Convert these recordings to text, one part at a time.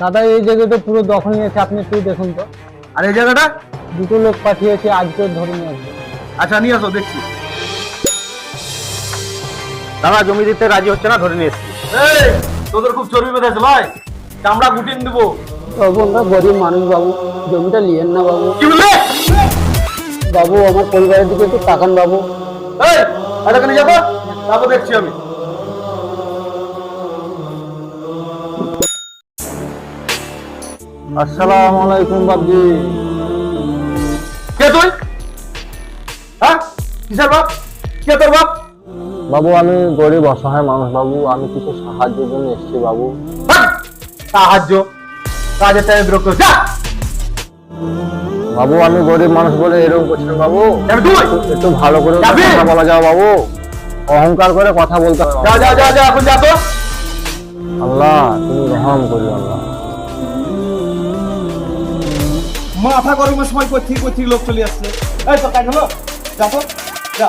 দাদা এই জায়গাটা পুরো দখল নিয়েছে আপনি একটু দেখুন তো। আর এই জায়গাটা? দুটো লোক পাঠিয়েছে আজকে ধরে নিয়ে আসবে। আচ্ছা নিয়ে আসো দেখছি। দাদা জমি দিতে রাজি হচ্ছে না ধরে নিয়ে এসছি। তোদের খুব চর্বি বেঁধেছে ভাই। চামড়া গুটিয়ে দেবো বাবু আমরা গরিব মানুষ বাবু। জমিটা লিয়েন না বাবু। কি বললে? বাবু আমার পরিবারের দিকে একটু তাকান বাবু। এই আরে নিয়ে যাব? তারপর দেখছি আমি। আসসালামু আলাইকুম বাবজি কে তুই? হ্যাঁ? কিসের বাপ? কে তোর বাপ? বাবু আমি গরিব অসহায় মানুষ বাবু। আমি কিছু সাহায্যের জন্য এসেছি বাবু। সাহায্য? কাজের টাইমে বিরক্ত যা! বাবু আমি গরিব মানুষ বলে এরকম করছেন বাবু। একটু- ভালো করে কথা বলা যাও বাবু। অহংকার করে কথা বলতে হবে যা যা যা যা এখন যা তো আল্লাহ তুমি রহম করি আল্লাহ। মাথা গরমের সময় কোথায় কোথায় লোক চলে আসছে। এই তো কাজ হলো যা যা।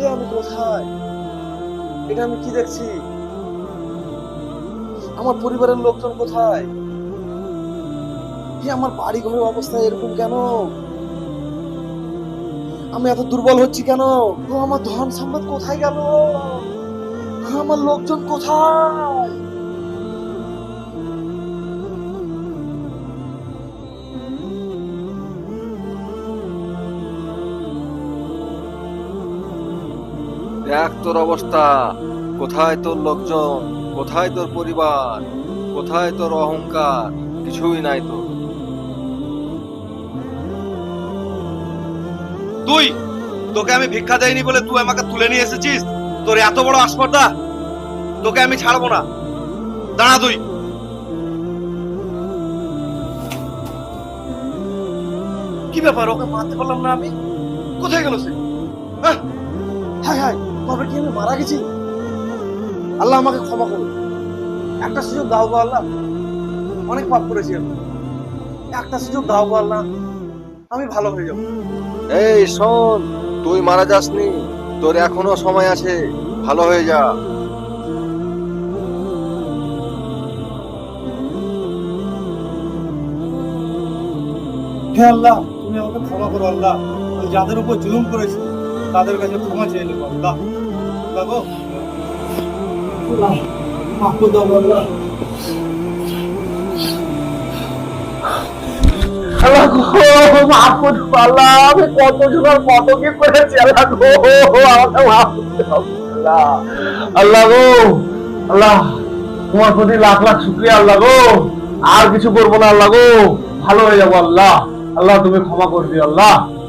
এ আমি কোথায় এটা আমি কি দেখছি? আমার পরিবারের লোকজন কোথায়? আমার বাড়ি ঘরের অবস্থা এরকম কেন? আমি এত দুর্বল হচ্ছি কেন? আমার ধন সম্পদ কোথায় গেল? আমার লোকজন কোথায়? দেখ তোর অবস্থা। কোথায় তোর লোকজন? কোথায় তোর পরিবার? কোথায় তোর অহংকার? কিছুই নাই তো তুই, তোকে আমি ভিক্ষা দেয়নি বলে তুই আমাকে তুলে নিয়ে এসেছিস? তোর এত বড় আসপর্দা তোকে আমি ছাড়বো না। দাঁড়া তুই। কি ব্যাপার? ওকে মারতে পারলাম না আমি? কোথায় গেল সে! হ্যাঁ হ্যাঁ। তবে কি আমি মারা গেছি? আল্লাহ আমাকে ক্ষমা করুন। একটা সুযোগ দাও গো আল্লাহ। অনেক পাপ করেছি আমি। একটা সুযোগ দাও গো আল্লাহ। আমি ভালো হয়ে যাব। এই শোন তুই মারা যাসনি। তোর এখনও সময় আছে। ভালো হয়ে যা। হে আল্লাহ তুমি আমাকে ক্ষমা করো আল্লাহ। যাদের উপর জুলুম করেছি তাদের কাছে ক্ষমা চেয়ে নেব আল্লাহ আল্লাহ তোমার প্রতি লাখ লাখ গো। আর কিছু করব না, আল্লাহ গো। ভালো হয়ে যাব, আল্লাহ। আল্লাহ, তুমি ক্ষমা করবি আল্লাহ।